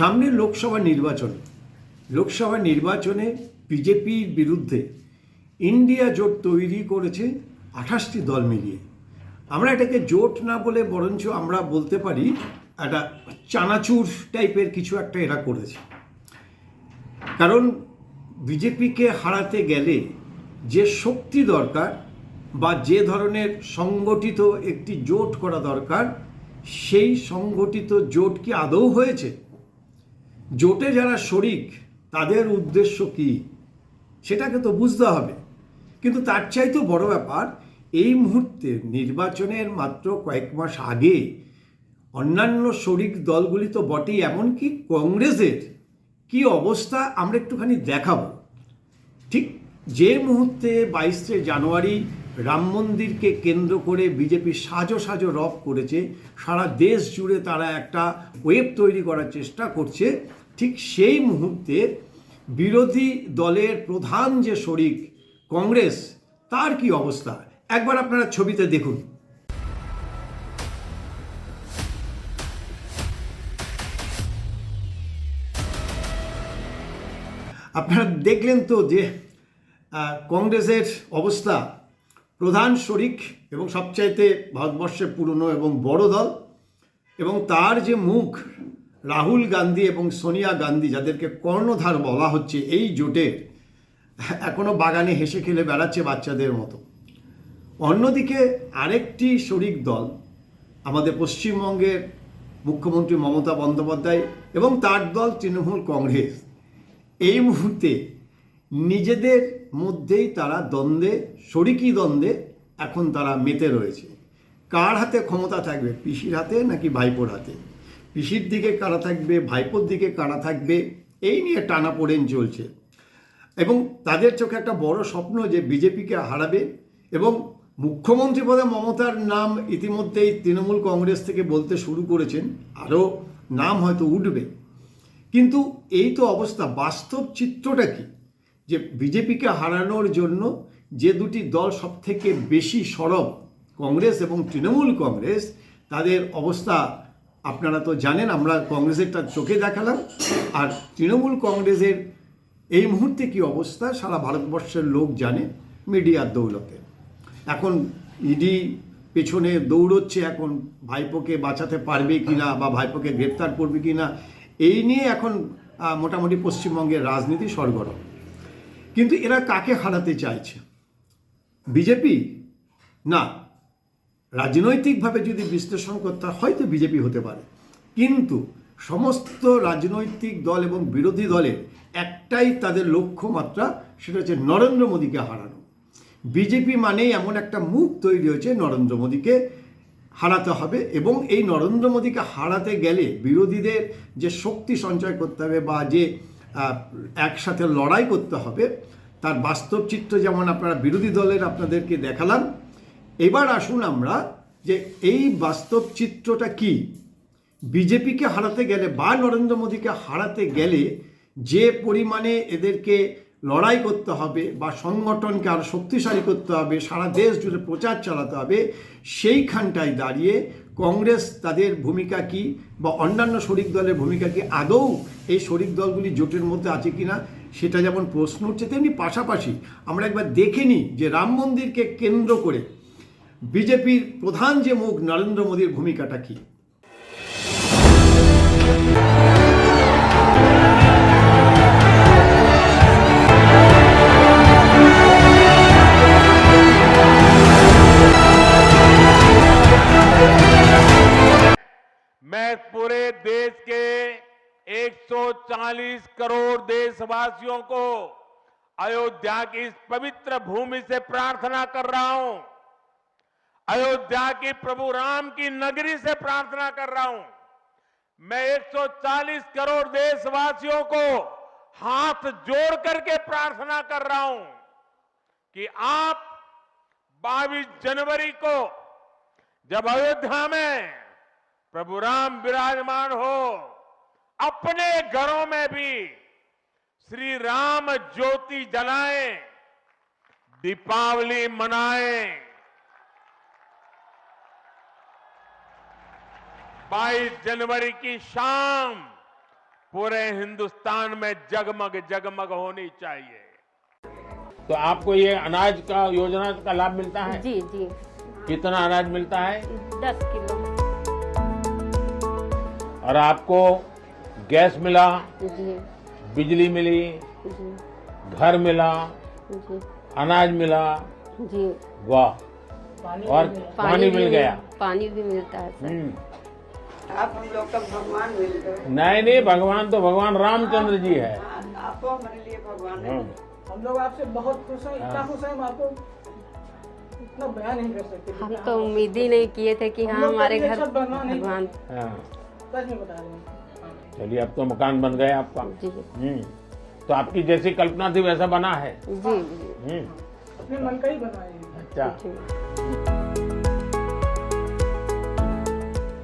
সামনে লোকসভা নির্বাচন। লোকসভা নির্বাচনে বিজেপির বিরুদ্ধে ইন্ডিয়া জোট তৈরি করেছে আঠাশটি দল মিলিয়ে। আমরা এটাকে জোট না বলে বরঞ্চ আমরা বলতে পারি, একটা চানাচুর টাইপের কিছু একটা এরা করেছে। কারণ বিজেপিকে হারাতে গেলে যে শক্তি দরকার বা যে ধরনের সংগঠিত একটি জোট করা দরকার, সেই সংগঠিত জোট কি আদৌ হয়েছে? জোটে যারা শরিক, তাদের উদ্দেশ্য কি? সেটাকে তো বুঝতে হবে। কিন্তু তার চাইতেও বড় ব্যাপার, এই মুহূর্তে নির্বাচনের মাত্র কয়েক মাস আগে অন্যান্য শরিক দলগুলি তো বটেই, এমনকি কংগ্রেসের। কি অবস্থা আমরা একটুখানি দেখাবো। ঠিক যে মুহূর্তে বাইশে জানুয়ারি রাম মন্দিরকে কেন্দ্র করে বিজেপি সাজো সাজো রব করেছে। সারা দেশ জুড়ে তারা একটা ওয়েব তৈরি করার চেষ্টা করছে। ঠিক সেই মুহূর্তে বিরোধী দলের প্রধান যে শরিক কংগ্রেস, তার কি অবস্থা? একবার আপনারা ছবিতে দেখুন। আপনারা দেখলেন তো যে কংগ্রেসের অবস্থা। প্রধান শরিক এবং সবচাইতে ভারতবর্ষের পুরনো এবং বড় দল এবং তার যে মুখ, রাহুল গান্ধী এবং সোনিয়া গান্ধী, যাদেরকে কর্ণধার বলা হচ্ছে এই জোটের এখনও বাগানে হেসে খেলে বেড়াচ্ছে বাচ্চাদের মতো। অন্যদিকে আরেকটি শরিক দল আমাদের পশ্চিমবঙ্গের মুখ্যমন্ত্রী মমতা বন্দ্যোপাধ্যায় এবং তার দল তৃণমূল কংগ্রেস। এই মুহূর্তে নিজেদের মধ্যেই তারা দ্বন্দ্বে, শরিকি দ্বন্দ্বে এখন তারা মেতে রয়েছে। কার হাতে ক্ষমতা থাকবে, পিসির হাতে নাকি ভাইপোর হাতে? পিসির দিকে কারা থাকবে, ভাইপোর দিকে কারা থাকবে, এই নিয়ে টানা পড়েন চলছে। এবং তাদের চোখে একটা বড় স্বপ্ন যে বিজেপিকে হারাবে এবং মুখ্যমন্ত্রী পদে মমতার নাম ইতিমধ্যেই তৃণমূল কংগ্রেস থেকে বলতে শুরু করেছেন, আরও নাম হয়তো উঠবে। কিন্তু এই তো অবস্থা, বাস্তব চিত্রটা কি? যে বিজেপিকে হারানোর জন্য যে দুটি দল সব থেকে বেশি সরব, কংগ্রেস এবং তৃণমূল কংগ্রেস, তাদের অবস্থা আপনারা তো জানেন, আমরা কংগ্রেসেরটা চোখে দেখালাম। আর তৃণমূল কংগ্রেসের এই মুহূর্তে কি অবস্থা, সারা ভারতবর্ষের লোক জানে মিডিয়ার দৌলতে। এখন ইডি পেছনে দৌড়চ্ছে, এখন ভাইপোকে বাঁচাতে পারবে কিনা বা ভাইপোকে গ্রেপ্তার করবে কিনা, এই নিয়ে এখন মোটামুটি পশ্চিমবঙ্গের রাজনীতি সরগরম। কিন্তু এরা কাকে হারাতে চাইছে? বিজেপি? না। রাজনৈতিকভাবে যদি বিশ্লেষণ করতে হয়, হয়তো বিজেপি হতে পারে। কিন্তু সমস্ত রাজনৈতিক দল এবং বিরোধী দলের একটাই তাদের লক্ষ্যমাত্রা, সেটা হচ্ছে নরেন্দ্র মোদীকে হারানো। বিজেপি মানেই এমন একটা মুখ তৈরি হয়েছে, নরেন্দ্র মোদীকে হারাতে হবে এবং এই নরেন্দ্র মোদীকে হারাতে গেলে বিরোধীদের যে শক্তি সঞ্চয় করতে হবে বা যে একসাথে লড়াই করতে হবে। তার বাস্তব চিত্র যেমন আপনারা বিরোধী দলের আপনাদেরকে দেখালাম। এবার আসুন আমরা যে এই বাস্তব চিত্রটা কি? বিজেপিকে হারাতে গেলে বা নরেন্দ্র মোদীকে হারাতে গেলে যে পরিমাণে এদেরকে লড়াই করতে হবে বা সংগঠনকে আরও শক্তিশালী করতে হবে, সারা দেশ জুড়ে প্রচার চালাতে হবে, সেইখানটায় দাঁড়িয়ে কংগ্রেস তাদের ভূমিকা কি বা অন্যান্য শরিক দলের ভূমিকা কি? আদৌ এই শরিক দলগুলি জোটের মধ্যে আছে কিনা, সেটা যেমন প্রশ্ন উঠছে, তেমনি পাশাপাশি আমরা একবার দেখে নিই যে রাম মন্দিরকে কেন্দ্র করে বিজেপির প্রধান যে মুখ নরেন্দ্র মোদীর ভূমিকাটা কী। 140 करोड़ देशवासियों को अयोध्या की इस पवित्र भूमि से प्रार्थना कर रहा हूँ। अयोध्या की प्रभु राम की नगरी से प्रार्थना कर रहा हूँ। मैं 140 करोड़ देशवासियों को हाथ जोड़ करके प्रार्थना कर रहा हूँ कि आप 22 जनवरी को जब अयोध्या में प्रभु राम विराजमान हो अपने घरों में भी श्री राम ज्योति जलाएँ दीपावली मनाएँ। 22 जनवरी की शाम पूरे हिंदुस्तान में जगमग जगमग होनी चाहिए। तो आपको ये अनाज का योजना का लाभ मिलता है? जी जी। कितना अनाज मिलता है? दस किलो। और आपको गैस मिला जी। बिजली मिली जी। घर मिला जी। अनाज मिला जी। वाह। और पानी मिल गया। पानी भी मिलता है सर। हम्म। आप हम लोग का भगवान मिल गए। नहीं नहीं भगवान तो भगवान रामचंद्र जी है। आपको हमारे लिए भगवान है। हम्म। हम लोग आपसे बहुत खुश हैं इतना खुश हैं हम आपको इतना बयान नहीं कर सकते। हम तो उम्मीद ही नहीं किए थे कि हाँ हमारे घर ऐसा भगवान। हाँ, सच में बता रहे हैं। चलिए अब तो मकान बन गया आपका। जी। हम्म। तो आपकी जैसी कल्पना थी वैसा बना है। जी जी। हम्म। अपने मन का ही हैं। अच्छा।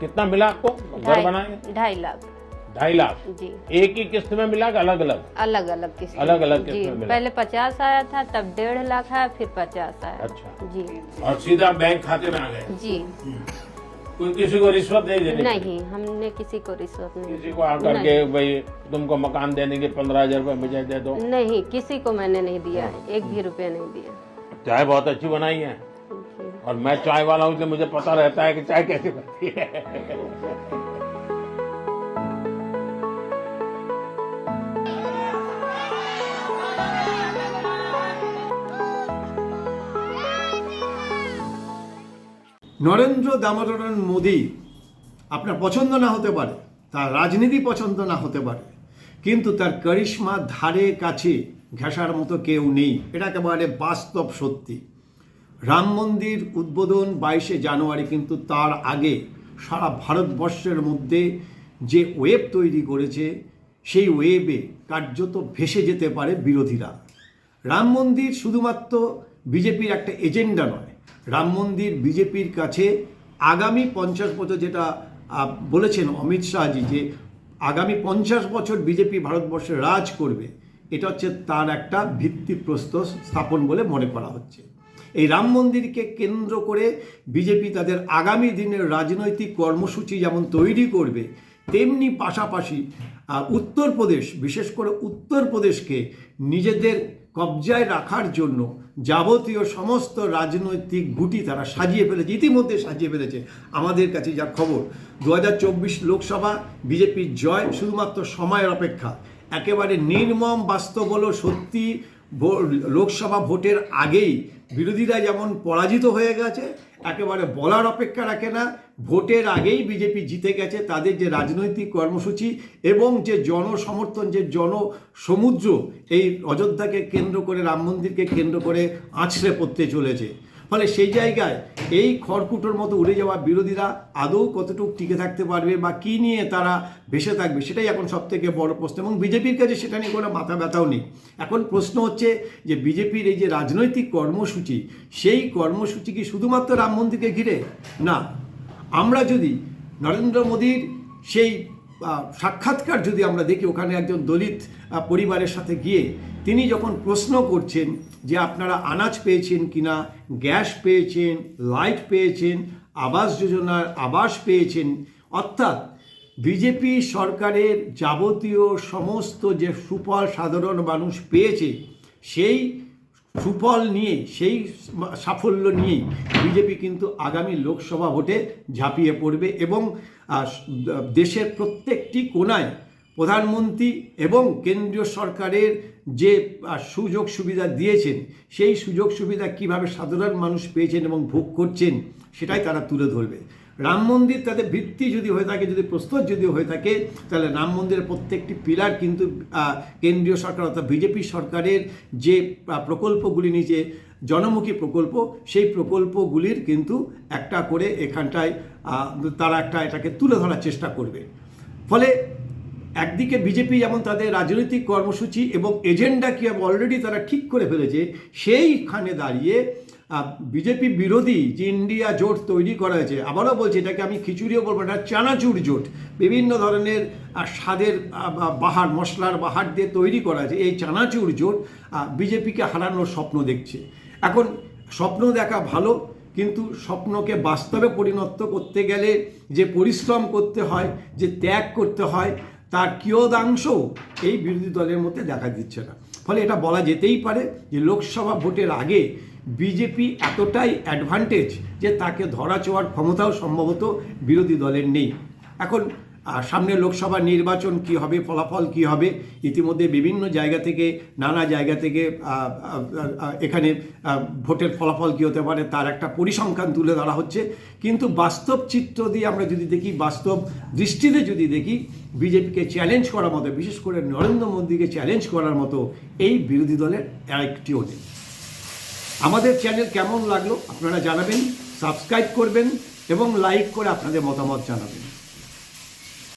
कितना मिला आपको? घर ढाई बनाए? ढाई लाख। ढाई लाख? जी। एक ही किस्त में मिला अलग अलग अलग अलग किस्त। अलग-अलग किस्त में मिला। पहले पचास आया था तब डेढ़ लाख आया फिर पचास आया। अच्छा। जी। और सीधा बैंक खाते में आ गए? जी। कोई किसी को रिश्वत नहीं देनी नहीं हमने किसी को रिश्वत नहीं किसी को आकर के भाई तुमको मकान देने के पंद्रह हज़ार रूपए मुझे दे दो। नहीं किसी को मैंने नहीं दिया है। एक भी रुपया नहीं दिया। चाय बहुत अच्छी बनाई है। और मैं चाय वाला हूँ मुझे पता रहता है कि चाय कैसी बनती है। নরেন্দ্র দামোদরন মোদী, আপনার পছন্দ না হতে পারে, তার রাজনীতি পছন্দ না হতে পারে, কিন্তু তার কারিশমা ধারে কাছে ঘেঁষার মতো কেউ নেই। এটা একেবারে বাস্তব সত্যি। রাম মন্দির উদ্বোধন বাইশে জানুয়ারি, কিন্তু তার আগে সারা ভারতবর্ষের মধ্যে যে ওয়েব তৈরি করেছে, সেই ওয়েবে কার্যত ভেসে যেতে পারে বিরোধীরা। রাম মন্দির শুধুমাত্র বিজেপির একটা এজেন্ডা নয় রাম মন্দির বিজেপির কাছে আগামী পঞ্চাশ বছর যেটা বলেছেন অমিত শাহজি যে আগামী পঞ্চাশ বছর বিজেপি ভারতবর্ষে রাজ করবে, এটা হচ্ছে তার একটা ভিত্তিপ্রস্তর স্থাপন বলে মনে করা হচ্ছে। এই রাম মন্দিরকে কেন্দ্র করে বিজেপি তাদের আগামী দিনের রাজনৈতিক কর্মসূচি যেমন তৈরি করবে, তেমনি পাশাপাশি উত্তরপ্রদেশ, বিশেষ করে উত্তরপ্রদেশকে নিজেদের কবজায় রাখার জন্য যাবতীয় সমস্ত রাজনৈতিক গুটি তারা সাজিয়ে ফেলেছে, ইতিমধ্যে সাজিয়ে ফেলেছে। আমাদের কাছে যা খবর দু হাজার চব্বিশ লোকসভা, বিজেপির জয় শুধুমাত্র সময়ের অপেক্ষা। একেবারে নির্মম বাস্তব হলো সত্যি লোকসভা ভোটের আগেই বিরোধীরা যেমন পরাজিত হয়ে গেছে, একেবারে বলার অপেক্ষা রাখে না। ভোটের আগেই বিজেপি জিতে গেছে তাদের যে রাজনৈতিক কর্মসূচি এবং যে জনসমর্থন, যে জনসমুদ্র এই অযোধ্যাকে কেন্দ্র করে, রাম মন্দিরকে কেন্দ্র করে আছড়ে পড়তে চলেছে। ফলে সেই জায়গায় এই খড়কুটোর মতো উড়ে যাওয়া বিরোধীরা আদৌ কতটুকু টিকে থাকতে পারবে বা কী নিয়ে তারা ভেসে থাকবে সেটাই এখন সব থেকে বড় প্রশ্ন এবং বিজেপির কাছে সেটা নিয়ে কোনো মাথা ব্যথাও নেই। এখন প্রশ্ন হচ্ছে যে বিজেপির এই যে রাজনৈতিক কর্মসূচি, সেই কর্মসূচি কি শুধুমাত্র রাম মন্দিরকে ঘিরে? না। আমরা যদি নরেন্দ্র মোদীর সেই সাক্ষাৎকার যদি আমরা দেখি, ওখানে একজন দলিত পরিবারের সাথে গিয়ে তিনি যখন প্রশ্ন করছেন যে আপনারা আনাজ পেয়েছেন কিনা, গ্যাস পেয়েছেন, লাইট পেয়েছেন, আবাস যোজনার আবাস পেয়েছেন, অর্থাৎ বিজেপি সরকারের যাবতীয় সমস্ত যে সুফল সাধারণ মানুষ পেয়েছে, সেই সুফল নিয়ে, সেই সাফল্য নিয়েই বিজেপি কিন্তু আগামী লোকসভা ভোটে ঝাঁপিয়ে পড়বে এবং দেশের প্রত্যেকটি কোনায় প্রধানমন্ত্রী এবং কেন্দ্রীয় সরকারের যে সুযোগ সুবিধা দিয়েছেন, সেই সুযোগ সুবিধা কীভাবে সাধারণ মানুষ পেয়েছেন এবং ভোগ করছেন, সেটাই তারা তুলে ধরবে। রাম মন্দির তাদের ভিত্তি যদি হয়ে থাকে, যদি প্রস্তুত যদি হয়ে থাকে, তাহলে রাম মন্দিরের প্রত্যেকটি পিলার কিন্তু কেন্দ্রীয় সরকার অর্থাৎ বিজেপি সরকারের যে প্রকল্পগুলি নিচে জনমুখী প্রকল্প, সেই প্রকল্পগুলির কিন্তু একটা করে এখানটায় তারা একটা এটাকে তুলে ধরার চেষ্টা করবে। ফলে একদিকে বিজেপি যেমন তাদের রাজনৈতিক কর্মসূচি এবং এজেন্ডা কি অলরেডি তারা ঠিক করে ফেলেছে, সেইখানে দাঁড়িয়ে বিজেপি বিরোধী যে ইন্ডিয়া জোট তৈরি করা হয়েছে, আবারও বলছি এটাকে আমি খিচুড়িও বলব এটা চানাচুর জোট, বিভিন্ন ধরনের স্বাদের বাহার, মশলার বাহার দিয়ে তৈরি করা হয়েছে, এই চানাচুর জোট বিজেপিকে হারানোর স্বপ্ন দেখছে। এখন স্বপ্ন দেখা ভালো, কিন্তু স্বপ্নকে বাস্তবে পরিণত করতে গেলে যে পরিশ্রম করতে হয়, যে ত্যাগ করতে হয়, তার কিয়দাংশ এই বিরোধী দলের মধ্যে দেখা দিচ্ছে না। ফলে এটা বলা যেতেই পারে যে লোকসভা ভোটের আগে বিজেপি এতটাই অ্যাডভান্টেজ যে তাকে ধরা ছোঁয়ার ক্ষমতাও সম্ভবত বিরোধী দলের নেই। এখন আহ, সামনে লোকসভা নির্বাচন কি হবে ফলাফল কি হবে ইতিমধ্যে বিভিন্ন জায়গা থেকে নানা জায়গা থেকে এখানে ভোটের ফলাফল কি হতে পারে তার একটা পরিসংখ্যান তুলে ধরা হচ্ছে। কিন্তু বাস্তব চিত্র দিয়ে আমরা যদি দেখি বাস্তব দৃষ্টিতে যদি দেখি বিজেপিকে চ্যালেঞ্জ করার মতো বিশেষ করে নরেন্দ্র মোদীকে চ্যালেঞ্জ করার মতো এই বিরোধী দলের একটিও নেই। আমাদের চ্যানেল কেমন লাগল আপনারা জানাবেন সাবস্ক্রাইব করবেন এবং লাইক করে আপনাদের মতামত জানাবেন।